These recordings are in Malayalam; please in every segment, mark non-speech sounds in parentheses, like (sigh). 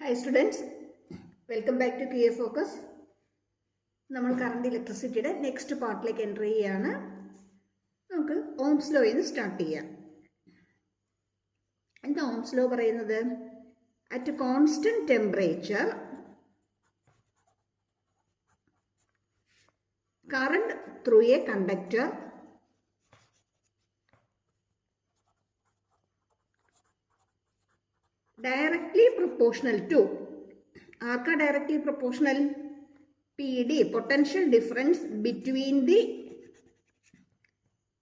Hi students welcome back to Ki A focus നമ്മൾ കറണ്ട് ഇലക്ട്രിസിറ്റിയുടെ നെക്സ്റ്റ് പാർട്ടിലേക്ക് എന്റർ ചെയ്യുകയാണ് നമുക്ക് ഓംസ് ലോയിൽ നിന്ന് സ്റ്റാർട്ട് ചെയ്യാം. എന്താ ഓംസ് ലോ പറയുന്നത്? At constant temperature current through a conductor directly proportional to ആർക്കാ directly proportional P D potential difference between the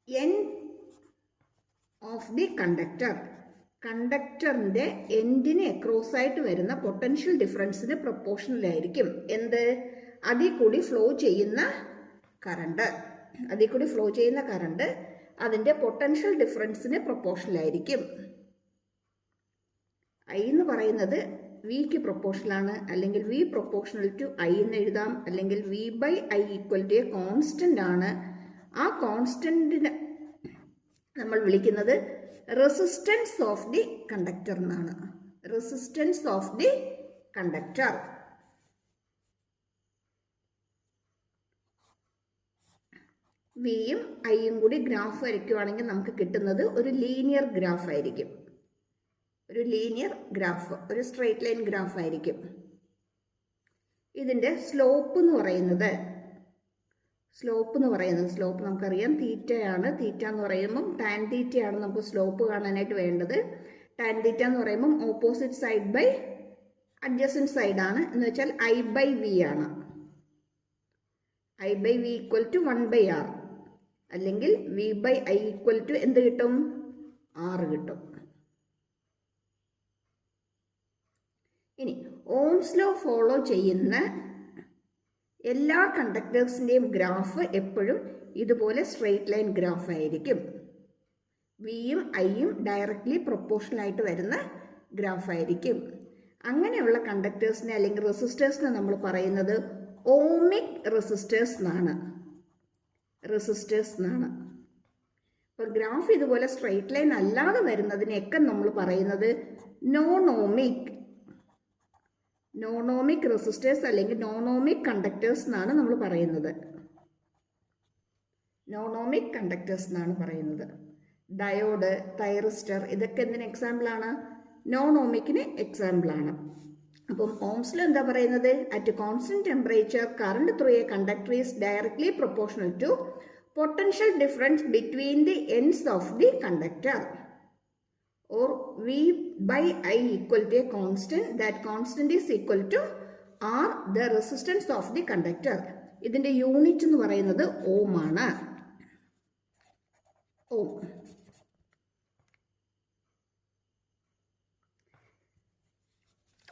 end of the conductor കണ്ടക്ടറിന്റെ എൻഡിന് അക്രോസ് ആയിട്ട് വരുന്ന പൊട്ടൻഷ്യൽ ഡിഫറൻസിന് പ്രൊപ്പോർഷണൽ ആയിരിക്കും. എന്ത്? അതിൽ കൂടി ഫ്ലോ ചെയ്യുന്ന കറണ്ട് അതിൽ കൂടി ഫ്ലോ ചെയ്യുന്ന കറണ്ട് അതിന്റെ പൊട്ടൻഷ്യൽ ഡിഫറൻസിന് പ്രൊപ്പോർഷണൽ ആയിരിക്കും. ഐ എന്ന് പറയുന്നത് വിക്ക് പ്രൊപ്പോർഷനാണ് അല്ലെങ്കിൽ വി പ്രൊപ്പോർഷണൽ ടു ഐ എന്ന് എഴുതാം. അല്ലെങ്കിൽ V by I equal to a constant ആണ്. ആ കോൺസ്റ്റന്റിന് നമ്മൾ വിളിക്കുന്നത് റെസിസ്റ്റൻസ് ഓഫ് ദി കണ്ടക്ടർ എന്നാണ്. റെസിസ്റ്റൻസ് ഓഫ് ദി കണ്ടക്ടർ വിയും ഐയും കൂടി ഗ്രാഫ് വരയ്ക്കുവാണെങ്കിൽ നമുക്ക് കിട്ടുന്നത് ഒരു ലീനിയർ ഗ്രാഫ് ആയിരിക്കും. ഒരു ലീനിയർ ഗ്രാഫ് ഒരു സ്ട്രെയിറ്റ് ലൈൻ ഗ്രാഫ് ആയിരിക്കും. ഇതിന്റെ സ്ലോപ്പ് എന്ന് പറയുന്നത് സ്ലോപ്പ് എന്ന് പറയുന്നത് സ്ലോപ്പ് നമുക്കറിയാം. തീറ്റയാണ് തീറ്റ എന്ന് പറയുമ്പം ടാൻ തീറ്റയാണ് നമുക്ക് സ്ലോപ്പ് കാണാനായിട്ട് വേണ്ടത്. ടാൻ തീറ്റ എന്ന് പറയുമ്പം ഓപ്പോസിറ്റ് സൈഡ് ബൈ അഡ്ജസന്റ് സൈഡാണ് എന്ന് വെച്ചാൽ ഐ ബൈ വി ആണ്. I by V equal to one by R അല്ലെങ്കിൽ V by I equal to എന്ത് കിട്ടും? ആറ് കിട്ടും ഇനി ഓംസ് ലോ ഫോളോ ചെയ്യുന്ന എല്ലാ കണ്ടക്ടേഴ്സിന്റെയും ഗ്രാഫ് എപ്പോഴും ഇതുപോലെ സ്ട്രെയിറ്റ് ലൈൻ ഗ്രാഫ് ആയിരിക്കും. വിയും ഐയും ഡയറക്റ്റ്ലി പ്രൊപ്പോർഷണൽ ആയിട്ട് വരുന്ന ഗ്രാഫ് ആയിരിക്കും. അങ്ങനെയുള്ള കണ്ടക്ടേഴ്സിനെ അല്ലെങ്കിൽ റെസിസ്റ്റേഴ്സിനെ നമ്മൾ പറയുന്നത് ഓമിക് റെസിസ്റ്റേഴ്സ് എന്നാണ്. റെസിസ്റ്റേഴ്സ് എന്നാണ്. അപ്പോൾ ഗ്രാഫ് ഇതുപോലെ സ്ട്രെയിറ്റ് ലൈൻ അല്ലാതെ വരുന്നതിനെയൊക്കെ നമ്മൾ പറയുന്നത് നോൺ ഓമിക് നോണോമിക് റെസിസ്റ്റേഴ്സ് അല്ലെങ്കിൽ നോണോമിക് കണ്ടക്ടേഴ്സ് എന്നാണ് നമ്മൾ പറയുന്നത്. നോണോമിക് കണ്ടക്ടേഴ്സ് എന്നാണ് പറയുന്നത്. ഡയോഡ് തൈറിസ്റ്റർ ഇതൊക്കെ എന്തിന് എക്സാമ്പിളാണ് നോണോമിക്കിന് എക്സാമ്പിളാണ് അപ്പം ഓംസിൽ എന്താ പറയുന്നത്? At constant temperature current through a conductor is directly proportional to potential difference between the ends of the conductor or V by I equal to a constant that constant is equal to R the resistance of the conductor. ഇതിന്റെ യൂണിറ്റ് എന്ന് പറയുന്നത് ഓം ആണ്. ഓം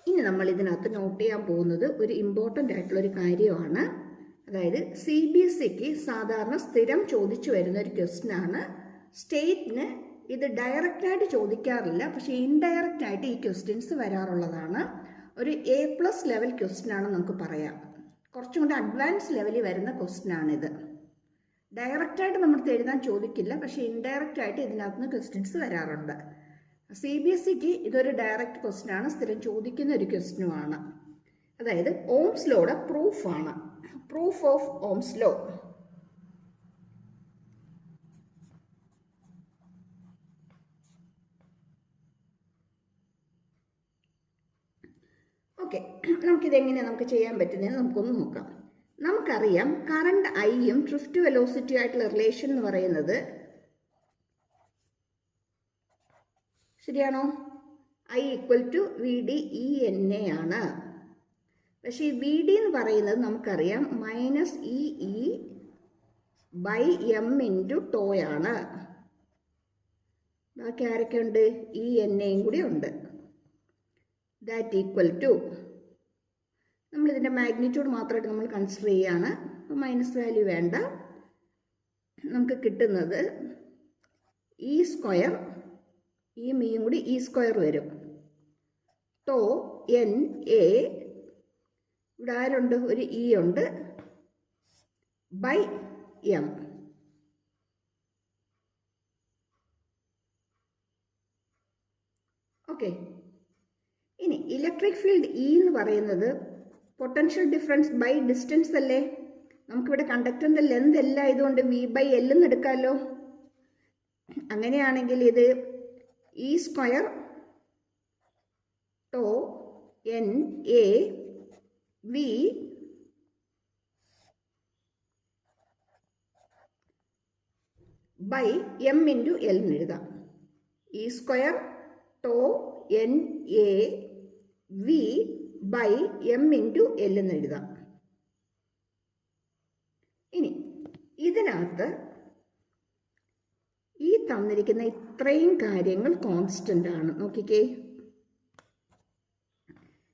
ഇനി നമ്മൾ ഇതിനകത്ത് നോട്ട് ചെയ്യാൻ പോകുന്നത് ഒരു ഇമ്പോർട്ടന്റ് ആയിട്ടുള്ള ഒരു കാര്യമാണ്. അതായത് സി ബി എസ് സിക്ക് സാധാരണ സ്ഥിരം ചോദിച്ചു വരുന്ന ഒരു ക്വസ്റ്റ്യൻ ആണ്. സ്റ്റേറ്റിന് ഇത് ഡയറക്റ്റായിട്ട് ചോദിക്കാറില്ല. പക്ഷേ ഇൻഡയറക്റ്റ് ആയിട്ട് ഈ ക്വസ്റ്റ്യൻസ് വരാറുള്ളതാണ്. ഒരു എ പ്ലസ് ലെവൽ ക്വസ്റ്റ്യൻ ആണ് നമുക്ക് പറയാം. കുറച്ചും കൂടി അഡ്വാൻസ് ലെവലിൽ വരുന്ന ക്വസ്റ്റ്യൻ ആണിത്. ഡയറക്റ്റായിട്ട് നമ്മൾ എഴുതാൻ ചോദിക്കില്ല. പക്ഷേ ഇൻഡയറക്റ്റ് ആയിട്ട് ഇതിനകത്ത് നിന്ന് ക്വസ്റ്റ്യൻസ് വരാറുണ്ട് സി ബി എസ് സിക്ക് ഇതൊരു ഡയറക്റ്റ് ക്വസ്റ്റ്യൻ ആണ്. സ്ഥിരം ചോദിക്കുന്ന ഒരു ക്വസ്റ്റ്യനുമാണ് അതായത് ഓംസ് ലോയുടെ പ്രൂഫാണ് proof of Ohm's law. Okay (clears throat) നമുക്കിതെങ്ങനെയാണ് നമുക്ക് ചെയ്യാൻ പറ്റുന്നതെന്ന് നമുക്കൊന്ന് നോക്കാം. നമുക്കറിയാം കറണ്ട് ഐയും ഡ്രിഫ്റ്റ് വെലോസിറ്റി ആയിട്ടുള്ള റിലേഷൻ എന്ന് പറയുന്നത് ശരിയാണോ? I equal to V D E N A ആണ്. പക്ഷേ ഈ വി ഡി എന്ന് പറയുന്നത് നമുക്കറിയാം minus E E by M into ടോയാണ് ബാക്കി ആരൊക്കെ ഉണ്ട് ഇ എൻ എയും കൂടി ഉണ്ട്. ദാറ്റ് ഈക്വൽ ടു നമ്മളിതിന്റെ മാഗ്നിറ്റ്യൂഡ് മാത്രമായിട്ട് നമ്മൾ കൺസിഡർ ചെയ്യുകയാണ്. അപ്പോൾ മൈനസ് വാല്യൂ വേണ്ട. നമുക്ക് കിട്ടുന്നത് ഈ സ്ക്വയർ ഈ മീയും കൂടി ഈ സ്ക്വയർ വരും. ടോ എൻ എ ഇവിടെ ആരുണ്ട്? ഒരു ഇ ഉണ്ട്. ബൈ എം ഓക്കെ ഇനി ഇലക്ട്രിക് ഫീൽഡ് ഇ എന്ന് പറയുന്നത് പൊട്ടൻഷ്യൽ ഡിഫറൻസ് ബൈ ഡിസ്റ്റൻസ് അല്ലേ? നമുക്കിവിടെ കണ്ടക്ടറിന്റെ ലെന്ത് എല്ലാം ആയതുകൊണ്ട് വി ബൈ എൽ എന്ന് എടുക്കാമല്ലോ അങ്ങനെയാണെങ്കിൽ ഇത് E square tau N A V by M into L എന്ന് എഴുതാം. E square tau N A V by M into L എന്ന് എഴുതാം ഇനി ഇതിനകത്ത് ഈ തന്നിരിക്കുന്ന ഇത്രയും കാര്യങ്ങൾ കോൺസ്റ്റന്റ് ആണ്. നോക്കിക്കേ.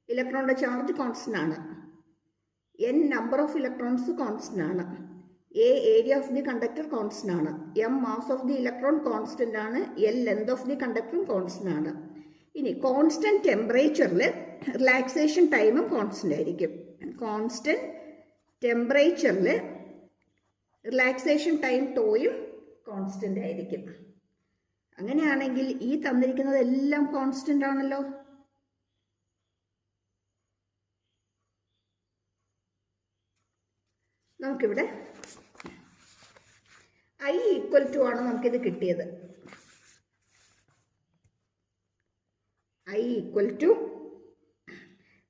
ഇലക്ട്രോണിന്റെ ചാർജ് കോൺസ്റ്റന്റ് ആണ്. N number of electrons constant ആണ്. A area of the conductor constant ആണ്. M mass of the electron constant ആണ്. എൽ ലെങ്ത് ഓഫ് ദി കണ്ടക്ടറും കോൺസ്റ്റന്റ് ആണ്. ഇനി കോൺസ്റ്റന്റ് ടെമ്പറേച്ചറിൽ റിലാക്സേഷൻ ടൈമും കോൺസ്റ്റന്റ് ആയിരിക്കും. കോൺസ്റ്റന്റ് ടെമ്പറേച്ചറിൽ റിലാക്സേഷൻ ടൈം ടോയും കോൺസ്റ്റന്റ് ആയിരിക്കും. അങ്ങനെയാണെങ്കിൽ ഈ തന്നിരിക്കുന്നതെല്ലാം കോൺസ്റ്റന്റ് ആണല്ലോ. നമുക്കിവിടെ ഐ ഈക്വൽ ടു ആണ് നമുക്കിത് കിട്ടിയത്. ഐ ഈക്വൽ ടു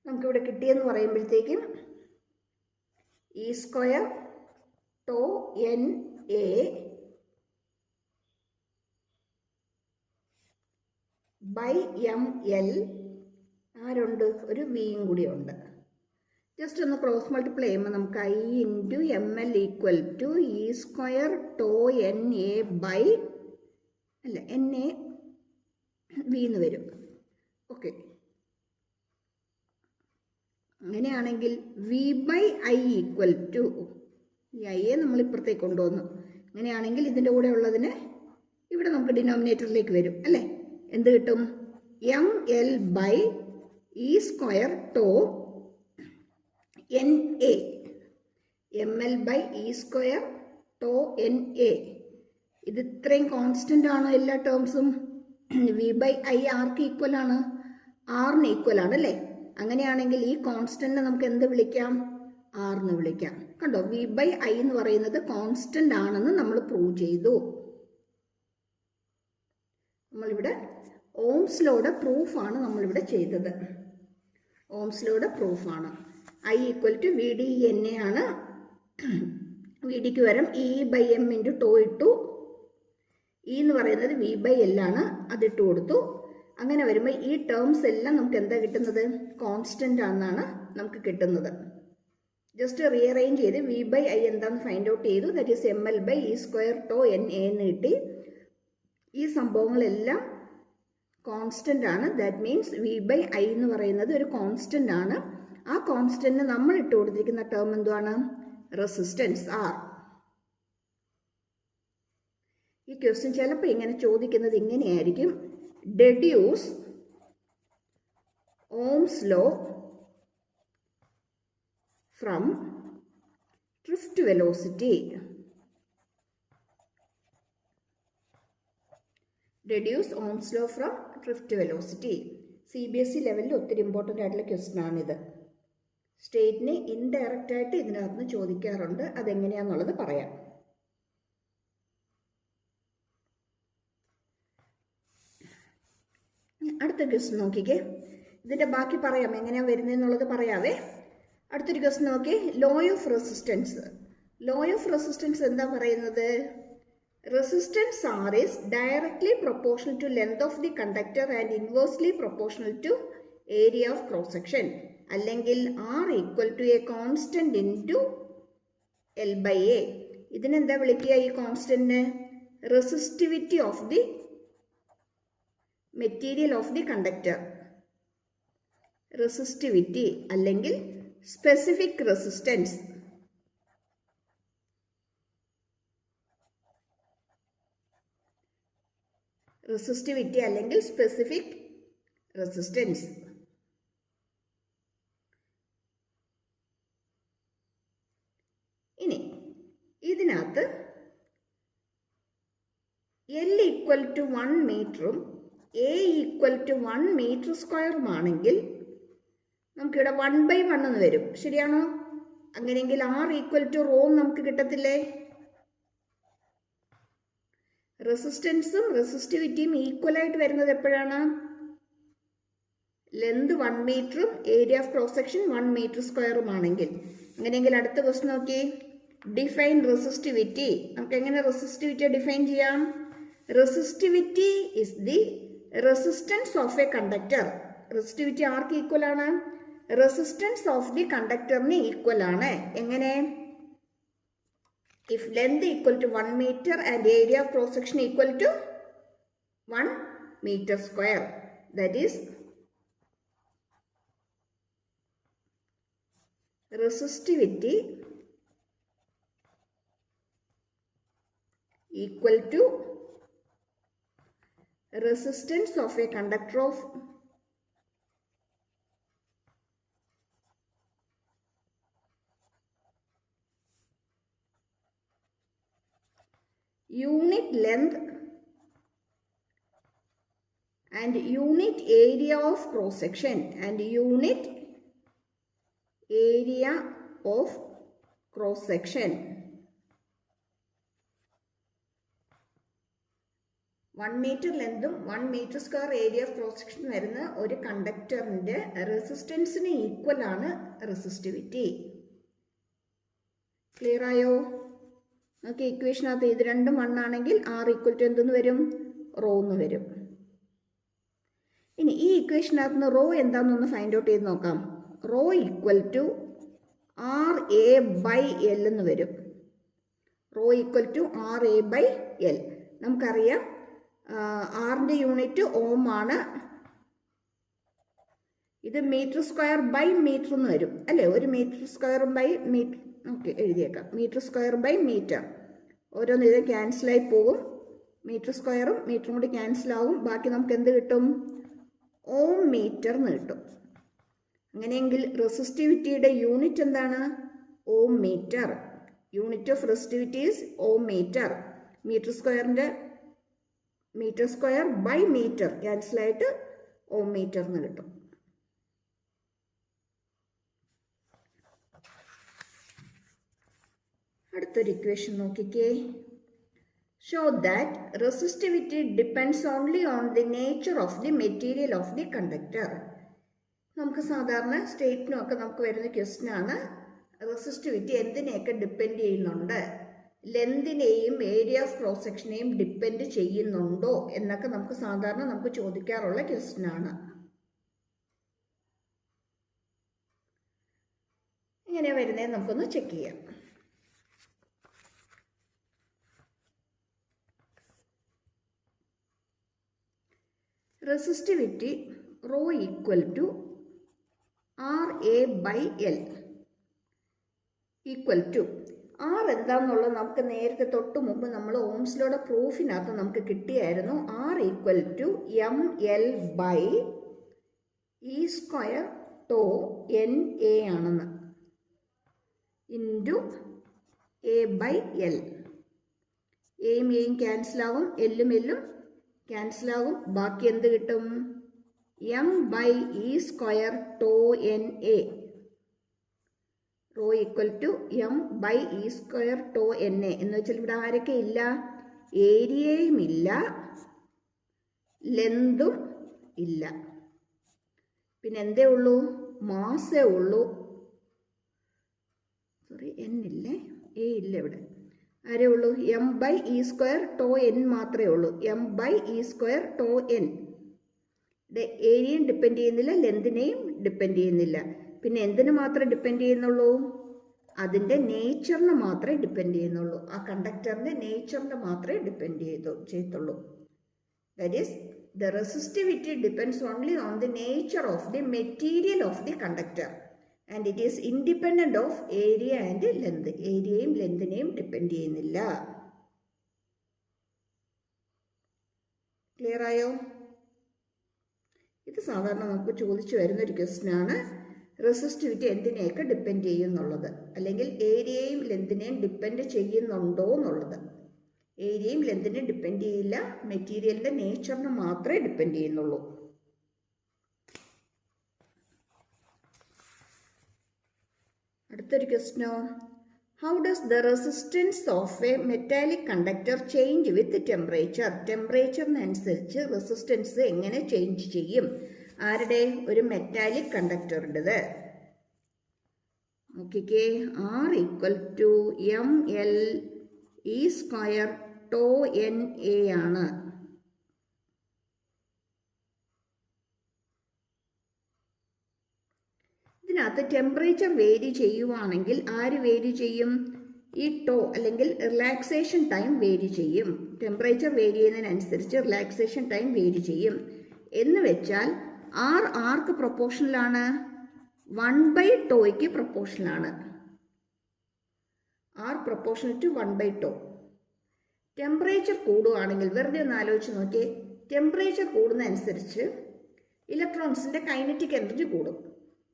നമുക്കിവിടെ കിട്ടിയെന്ന് പറയുമ്പോഴത്തേക്കും E square tau N A by M L ആരുണ്ട്? ഒരു വിയും കൂടി ഉണ്ട്. ജസ്റ്റ് ഒന്ന് ക്രോസ് മൾട്ടിപ്ലൈ ചെയ്യുമ്പോൾ നമുക്ക് I into M L equal to E square tau N A by അല്ല എൻ എ വി എന്ന് വരും. ഓക്കെ. അങ്ങനെയാണെങ്കിൽ V by I equal to ഈ ഐയെ നമ്മൾ ഇപ്പുറത്തേക്ക് കൊണ്ടുവന്നു. അങ്ങനെയാണെങ്കിൽ ഇതിന്റെ കൂടെ ഉള്ളതിന് ഇവിടെ നമുക്ക് ഡിനോമിനേറ്ററിലേക്ക് വരും അല്ലേ? എന്ത് കിട്ടും? M L by E square tau N A M L by E square tau N A ഇത് ഇത്രയും കോൺസ്റ്റന്റ് ആണോ എല്ലാ ടേംസും വി ബൈ ഐ ആർക്ക് ഈക്വൽ ആണ്? ആറിന് ഈക്വൽ ആണ് അല്ലേ? അങ്ങനെയാണെങ്കിൽ ഈ കോൺസ്റ്റന്റിനെ നമുക്ക് എന്ത് വിളിക്കാം? ആർ എന്ന് വിളിക്കാം. കണ്ടോ? വി ബൈ ഐ എന്ന് പറയുന്നത് കോൺസ്റ്റന്റ് ആണെന്ന് നമ്മൾ പ്രൂവ് ചെയ്തു. നമ്മളിവിടെ ഓംസ് ലോയുടെ പ്രൂഫാണ് നമ്മളിവിടെ ചെയ്തത്. ഓംസ് ലോയുടെ പ്രൂഫാണ് I equal to V D N A ആണ്. വി ഡിക്ക് പകരം E by M into tau ഇട്ടു. ഇ എന്ന് പറയുന്നത് വി ബൈ എൽ ആണ്. അതിട്ട് കൊടുത്തു. അങ്ങനെ വരുമ്പോൾ ഈ ടേംസ് എല്ലാം നമുക്ക് എന്താ കിട്ടുന്നത്? കോൺസ്റ്റന്റ് ആണെന്നാണ് നമുക്ക് കിട്ടുന്നത്. ജസ്റ്റ് റീഅറേഞ്ച് ചെയ്ത് വി ബൈ ഐ എന്താണെന്ന് ഫൈൻഡ് ഔട്ട് ചെയ്തു. That is M L by E square tau N A എന്ന് കിട്ടി. ഈ സംഭവങ്ങളെല്ലാം കോൺസ്റ്റന്റ് ആണ്. That means V by I എന്ന് പറയുന്നത് ഒരു കോൺസ്റ്റന്റ് ആണ്. ആ കോൺസ്റ്റന്റിന് നമ്മൾ ഇട്ട് കൊടുത്തിരിക്കുന്ന ടേം എന്തുവാണ്? റെസിസ്റ്റൻസ് ആർ ഈ ക്വസ്റ്റ്യൻ ചിലപ്പോൾ ഇങ്ങനെ ചോദിക്കുന്നത് ഇങ്ങനെയായിരിക്കും. Deduce Ohm's law from drift velocity deduce Ohm's law from drift velocity C B S E ലെവലിൽ ഒത്തിരി ഇമ്പോർട്ടന്റ് ആയിട്ടുള്ള ക്വസ്റ്റ്യൻ ആണിത്. സ്റ്റേറ്റിനെ ഇൻഡയറക്റ്റ് ആയിട്ട് ഇതിനകത്ത് നിന്ന് ചോദിക്കാറുണ്ട്. അതെങ്ങനെയാണെന്നുള്ളത് പറയാം. അടുത്ത ക്വസ്റ്റ് നോക്കിക്കേ. ഇതിന്റെ ബാക്കി പറയാം. എങ്ങനെയാ വരുന്നതെന്നുള്ളത് പറയാവേ. അടുത്തൊരു ക്വസ്റ്റ് നോക്കി. Law of resistance law of resistance എന്താ പറയുന്നത്? Resistance R is directly proportional to length of the conductor and inversely proportional to area of cross അല്ലെങ്കിൽ R equal to a constant into L by A ഇതിനെന്താ വിളിക്കുക ഈ കോൺസ്റ്റന്റിന് resistivity of the material of the conductor resistivity അല്ലെങ്കിൽ സ്പെസിഫിക് റെസിസ്റ്റൻസ് റെസിസ്റ്റിവിറ്റി അല്ലെങ്കിൽ സ്പെസിഫിക് റെസിസ്റ്റൻസ് ഇനി ഇതിനകത്ത് എൽ ഈക്വൽ ടു വൺ മീറ്ററും A equal to one metre സ്ക്വയറുമാണെങ്കിൽ നമുക്കിവിടെ വൺ ബൈ വൺ എന്ന് വരും. ശരിയാണോ? അങ്ങനെയെങ്കിൽ ആർ ഈക്വൽ ടു റോ നമുക്ക് കിട്ടത്തില്ലേ? റെസിസ്റ്റൻസും റെസിസ്റ്റിവിറ്റിയും ഈക്വൽ ആയിട്ട് വരുന്നത് എപ്പോഴാണ്? ലെന്ത് വൺ മീറ്ററും area of cross section one metre സ്ക്വയറും ആണെങ്കിൽ അങ്ങനെയെങ്കിൽ അടുത്ത ക്വസ്റ്റ് നോക്കി. ഡിഫൈൻ റെസിസ്റ്റിവിറ്റി നമുക്ക് എങ്ങനെ റെസിസ്റ്റിവിറ്റി ഡിഫൈൻ ചെയ്യാം? Resistivity is the resistance of a conductor resistivity arc equal ആണ്? റെസിസ്റ്റൻസ് ഓഫ് ദി കണ്ടക്ടറിന് ഈക്വൽ ആണ്. എങ്ങനെ? If length equal to one metre and area of cross section equal to one metre square that is resistivity equal to resistance of a conductor of unit length and unit area of cross section and unit area of cross section metre ലെങ്തും one metre square area of cross section വരുന്ന ഒരു കണ്ടക്ടറിന്റെ റെസിസ്റ്റൻസിന് ഈക്വൽ ആണ് റെസിസ്റ്റിവിറ്റി ക്ലിയർ ആയോ? നമുക്ക് ഇക്വേഷനകത്ത് ഇത് രണ്ടും മണ്ണാണെങ്കിൽ ആർ ഈക്വൽ ടു എന്തെന്ന് വരും? റോ എന്ന് വരും. ഇനി ഈ ഇക്വേഷനകത്ത് നിന്ന് റോ എന്താണെന്നൊന്ന് ഫൈൻഡ് ഔട്ട് ചെയ്ത് നോക്കാം. Rho equal to R A by L എന്ന് വരും. Rho equal to R A by L നമുക്കറിയാം ആറിന്റെ യൂണിറ്റ് ഓം ആണ്. ഇത് മീറ്റർ സ്ക്വയർ ബൈ മീറ്റർ എന്ന് വരും. അല്ലേ? ഒരു metre square by metre okay എഴുതിയേക്കാം. Metre square by metre ഓരോന്ന് ഇത് ക്യാൻസലായി പോകും. മീറ്റർ സ്ക്വയറും മീറ്ററും കൂടി ക്യാൻസലാവും ബാക്കി നമുക്ക് എന്ത് കിട്ടും? ഓം മീറ്റർ എന്ന് കിട്ടും. അങ്ങനെയെങ്കിൽ റെസിസ്റ്റിവിറ്റിയുടെ യൂണിറ്റ് എന്താണ്? Ohm metre unit of resistivity ohm metre metre സ്ക്വയറിന്റെ മീറ്റർ സ്ക്വയർ ബൈ മീറ്റർ ക്യാൻസലായിട്ട് ഓം മീറ്റർ എന്ന് കിട്ടും. അടുത്തൊരു ഇക്വേഷൻ നോക്കിക്കേ. Show that resistivity depends only on the nature of the material of the conductor നമുക്ക് സാധാരണ സ്റ്റേറ്റിനും ഒക്കെ നമുക്ക് വരുന്ന ക്വസ്റ്റിനാണ് റെസിസ്റ്റിവിറ്റി എന്തിനെയൊക്കെ ഡിപ്പെൻഡ് ചെയ്യുന്നുണ്ട്? ലെന്തിനെയും ഏരിയ ഓഫ് ക്രോസ് സെക്ഷനെയും ഡിപ്പെൻഡ് ചെയ്യുന്നുണ്ടോ എന്നൊക്കെ നമുക്ക് സാധാരണ നമുക്ക് ചോദിക്കാറുള്ള ക്വസ്റ്റ്യൻ ആണ്. എങ്ങനെയാണ് വരുന്നത് നമുക്കൊന്ന് ചെക്ക് ചെയ്യാം. Resistivity rho equal to R A by L equal to R എന്താണെന്നുള്ളത് നമുക്ക് നേരത്തെ തൊട്ട് മുമ്പ് നമ്മൾ ഓംസിലോടെ പ്രൂഫിനകത്ത് നമുക്ക് കിട്ടിയായിരുന്നു. R equal to m L by e square tau n A ആണെന്ന്. Into A by L. എയും എയും ക്യാൻസലാകും എല്ലും എല്ലും ക്യാൻസലാകും ബാക്കി എന്ത് കിട്ടും? M by e square tau n A. Rho equal to m by e square tau n A എന്ന് വെച്ചാൽ ഇവിടെ ആരൊക്കെ ഇല്ല? ഏരിയയും ഇല്ല. ലെന്തും ഇല്ല. പിന്നെ എന്തേ ഉള്ളൂ? മാസേ ഉള്ളൂ. സോറി എൻ ഇല്ലേ? എ ഇല്ല ഇവിടെ. ആരേ ഉള്ളൂ? M by e square tau n മാത്രമേ ഉള്ളൂ. M by E square tau N ഏരിയയും ഡിപ്പെൻഡ് ചെയ്യുന്നില്ല ലെന്തിനെയും ഡിപ്പെൻഡ് ചെയ്യുന്നില്ല. പിന്നെ എന്തിനു മാത്രമേ ഡിപ്പെൻഡ് ചെയ്യുന്നുള്ളൂ? അതിന്റെ നേച്ചറിന് മാത്രമേ ഡിപ്പെൻഡ് ചെയ്യുന്നുള്ളൂ. ആ കണ്ടക്ടറിന്റെ നേച്ചറിന് മാത്രമേ ഡിപ്പെൻഡ് ചെയ്തു ചെയ്യത്തുള്ളൂ. That is the resistivity depends only on the nature of the material of the conductor and it is independent of area and length ഏരിയയും ലെന്തിനെയും ഡിപ്പെൻഡ് ചെയ്യുന്നില്ല. ക്ലിയർ ആയോ? ഇത് സാധാരണ നമുക്ക് ചോദിച്ചു വരുന്നൊരു ക്വസ്റ്റ്യൻ ആണ്. റെസിസ്റ്റിവിറ്റി എന്തിനെയൊക്കെ ഡിപ്പെൻഡ് ചെയ്യുന്നുള്ളത്? അല്ലെങ്കിൽ ഏരിയയും ലെന്തിനെയും ഡിപ്പെൻഡ് ചെയ്യുന്നുണ്ടോ എന്നുള്ളത്. ഏരിയയും ലെന്തിനെ ഡിപ്പെൻഡ് ചെയ്യില്ല. മെറ്റീരിയലിന്റെ നേച്ചറിനെ മാത്രമേ ഡിപ്പെൻഡ് ചെയ്യുന്നുള്ളൂ. അടുത്തൊരു ക്വസ്റ്റ്യനോ how does the resistance of a metallic conductor change with temperature ടെമ്പറേച്ചറിനനുസരിച്ച് resistance എങ്ങനെ ചേഞ്ച് ചെയ്യും? ആരുടെ? ഒരു മെറ്റാലിക് കണ്ടക്ടറിന്റെത് നോക്കിക്കേ. R equal to m L e square tau n A ആണ്. ഇതിനകത്ത് ടെമ്പറേച്ചർ വേരി ചെയ്യുവാണെങ്കിൽ ആര് വേരി ചെയ്യും? ഈ ടോ അല്ലെങ്കിൽ റിലാക്സേഷൻ ടൈം വേരി ചെയ്യും. ടെമ്പറേച്ചർ വേരി ചെയ്യുന്നതിനനുസരിച്ച് റിലാക്സേഷൻ ടൈം വേരി ചെയ്യും. എന്ന് വെച്ചാൽ ആർ ആർക്ക് പ്രൊപ്പോർഷനിലാണ് വൺ ബൈ ടോയ്ക്ക് പ്രൊപ്പോർഷനാണ് R proportional to one by tau temperature കൂടുകയാണെങ്കിൽ വെറുതെ ഒന്ന് ആലോചിച്ച് നോക്കിയേ. ടെമ്പറേച്ചർ കൂടുന്നതനുസരിച്ച് ഇലക്ട്രോൺസിന്റെ കൈനറ്റിക് എനർജി കൂടും.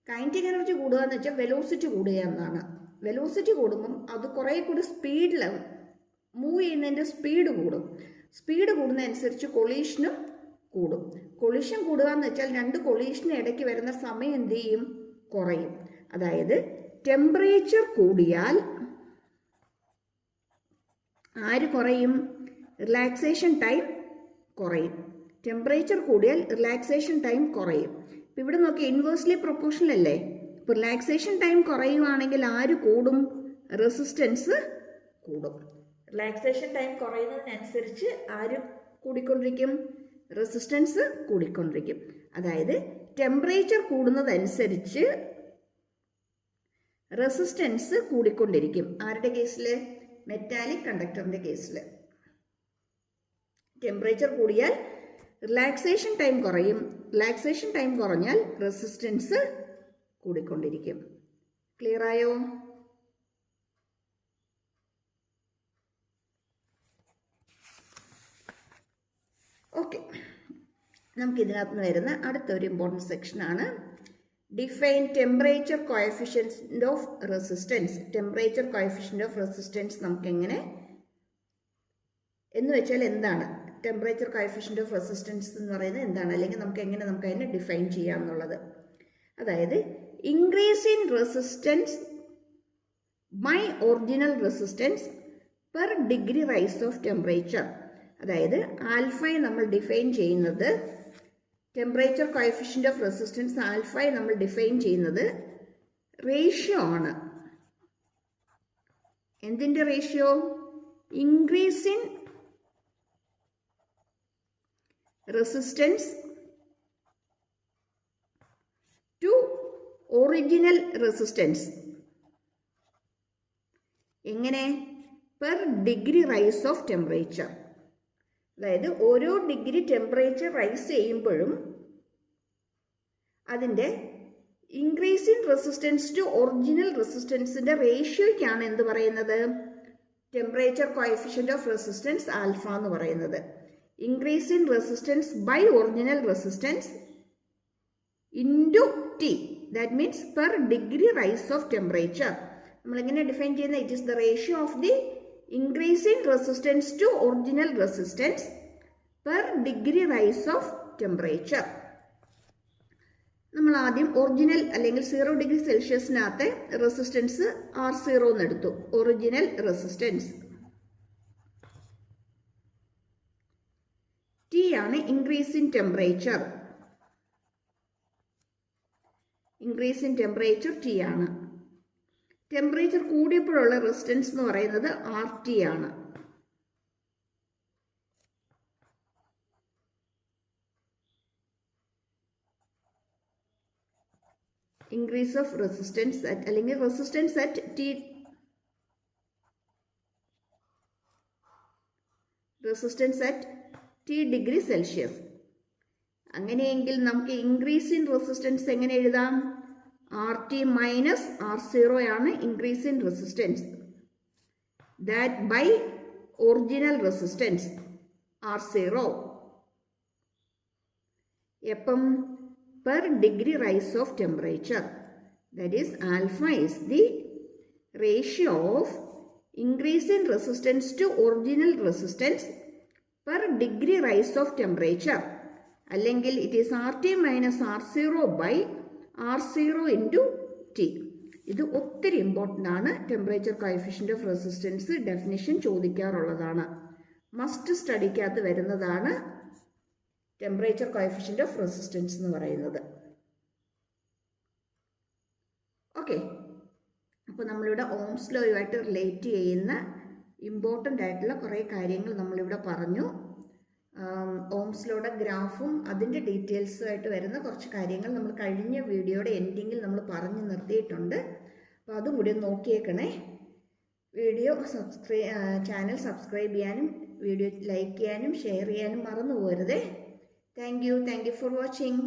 കൈനറ്റിക് എനർജി കൂടുക എന്ന് വെച്ചാൽ വെലോസിറ്റി കൂടുക എന്നാണ്. വെലോസിറ്റി കൂടുമ്പം അത് കുറേ കൂടി സ്പീഡിൽ മൂവ് ചെയ്യുന്നതിന്റെ സ്പീഡ് കൂടും. സ്പീഡ് കൂടുന്നതനുസരിച്ച് കൊളീഷനും കൂടും. കൊളീഷൻ കൂടുക എന്ന് വെച്ചാൽ രണ്ട് കൊളീഷന് ഇടയ്ക്ക് വരുന്ന സമയം എന്ത് ചെയ്യും? കുറയും. അതായത് ടെമ്പറേച്ചർ കൂടിയാൽ ആര് കുറയും? റിലാക്സേഷൻ ടൈം കുറയും. ടെമ്പറേച്ചർ കൂടിയാൽ റിലാക്സേഷൻ ടൈം കുറയും. ഇപ്പം ഇവിടെ നോക്കി ഇൻവേഴ്സ്ലി പ്രൊപ്പോർഷണൽ അല്ലേ? ഇപ്പോൾ റിലാക്സേഷൻ ടൈം കുറയുവാണെങ്കിൽ ആര് കൂടും? റെസിസ്റ്റൻസ് കൂടും. റിലാക്സേഷൻ ടൈം കുറയുന്നതിനനുസരിച്ച് ആര് കൂടിക്കൊണ്ടിരിക്കും? റെസിസ്റ്റൻസ് കൂടിക്കൊണ്ടിരിക്കും. അതായത് ടെമ്പറേച്ചർ കൂടുന്നതനുസരിച്ച് റെസിസ്റ്റൻസ് കൂടിക്കൊണ്ടിരിക്കും. ആരുടെ കേസിൽ മെറ്റാലിക് കണ്ടക്ടറിന്റെ കേസിൽ ടെമ്പറേച്ചർ കൂടിയാൽ റിലാക്സേഷൻ ടൈം കുറയും. റിലാക്സേഷൻ ടൈം കുറഞ്ഞാൽ റെസിസ്റ്റൻസ് കൂടിക്കൊണ്ടിരിക്കും. ക്ലിയർ ആയോ? ഓക്കെ നമുക്ക് ഇതിനകത്ത് നിന്ന് വരുന്ന അടുത്തൊരു ഇമ്പോർട്ടന്റ് സെക്ഷനാണ് define temperature coefficient of resistance temperature coefficient of resistance നമുക്ക് എങ്ങനെ എന്ന് വെച്ചാൽ എന്താണ്? ടെമ്പറേച്ചർ കോയഫിഷ്യന്റ് ഓഫ് റെസിസ്റ്റൻസ് എന്ന് പറയുന്നത് എന്താണ്? അല്ലെങ്കിൽ നമുക്ക് എങ്ങനെ നമുക്ക് അതിനെ ഡിഫൈൻ ചെയ്യാം എന്നുള്ളത്. അതായത് increase in resistance by original resistance per degree rise of temperature അതായത് ആൽഫയെ നമ്മൾ ഡിഫൈൻ ചെയ്യുന്നത് ടെമ്പറേച്ചർ കോയഫിഷ്യന്റ് ഓഫ് റെസിസ്റ്റൻസ് ആൽഫയെ നമ്മൾ ഡിഫൈൻ ചെയ്യുന്നത് റേഷ്യോ ആണ്. എന്തിന്റെ ratio increase in resistance to original resistance എങ്ങനെ? Per degree rise of temperature അതായത് ഓരോ ഡിഗ്രി ടെമ്പറേച്ചർ റൈസ് ചെയ്യുമ്പോഴും അതിന്റെ increasing in resistance to original റെസിസ്റ്റൻസിന്റെ റേഷ്യോയ്ക്കാണ് എന്ത് പറയുന്നത്? Temperature coefficient of resistance alpha എന്ന് പറയുന്നത്. Increase in resistance by original resistance into T that means per degree rise of temperature നമ്മളിങ്ങനെ ഡിഫൈൻ ചെയ്യുന്ന it is the ratio of the increase in resistance to original resistance per degree rise of temperature നമ്മൾ ആദ്യം ഒറിജിനൽ അല്ലെങ്കിൽ സീറോ ഡിഗ്രി സെൽഷ്യസിനകത്തെ റെസിസ്റ്റൻസ് ആർ സീറോ എന്ന് എടുത്തു. ഒറിജിനൽ റെസിസ്റ്റൻസ് ടി ആണ് increase in temperature increase in temperature T ആണ്. ടെമ്പറേച്ചർ കൂടിയപ്പോഴുള്ള റെസിസ്റ്റൻസ് എന്ന് പറയുന്നത് ആർ ടി ആണ്. ഇൻക്രീസ് ഓഫ് റെസിസ്റ്റൻസ് അറ്റ് അല്ലെങ്കിൽ resistance at T resistance at T degree Celsius അങ്ങനെയെങ്കിൽ നമുക്ക് ഇൻക്രീസ് ഇൻ റെസിസ്റ്റൻസ് എങ്ങനെ എഴുതാം? R T minus R zero ആണ് increase in resistance that by original resistance R zero എപ്പം? Per degree rise of temperature that is alpha is the ratio of increase in resistance to original resistance per degree rise of temperature അല്ലെങ്കിൽ R T minus R zero by R zero into T ഇത് ഒത്തിരി ഇമ്പോർട്ടന്റ് ആണ്. Temperature coefficient of resistance definition ചോദിക്കാറുള്ളതാണ്. Must സ്റ്റഡിക്കകത്ത് വരുന്നതാണ് ടെമ്പറേച്ചർ കോയഫിഷ്യന്റ് ഓഫ് റെസിസ്റ്റൻസ് എന്ന് പറയുന്നത്. ഓക്കെ അപ്പോൾ നമ്മളിവിടെ ഓംസ് ലോയുമായിട്ട് റിലേറ്റ് ചെയ്യുന്ന ഇമ്പോർട്ടന്റ് ആയിട്ടുള്ള കുറേ കാര്യങ്ങൾ നമ്മളിവിടെ പറഞ്ഞു. ഓംസ് ലോയുടെ ഗ്രാഫും അതിന്റെ ഡീറ്റെയിൽസുമായിട്ട് വരുന്ന കുറച്ച് കാര്യങ്ങൾ നമ്മൾ കഴിഞ്ഞ വീഡിയോയുടെ എൻഡിങ്ങിൽ നമ്മൾ പറഞ്ഞു നിർത്തിയിട്ടുണ്ട്. അപ്പോൾ അതും കൂടി നോക്കിയേക്കണേ. വീഡിയോ സബ്സ്ക്രൈ ചാനൽ സബ്സ്ക്രൈബ് ചെയ്യാനും വീഡിയോ ലൈക്ക് ചെയ്യാനും ഷെയർ ചെയ്യാനും മറന്നു പോകരുതേ. Thank you thank you for watching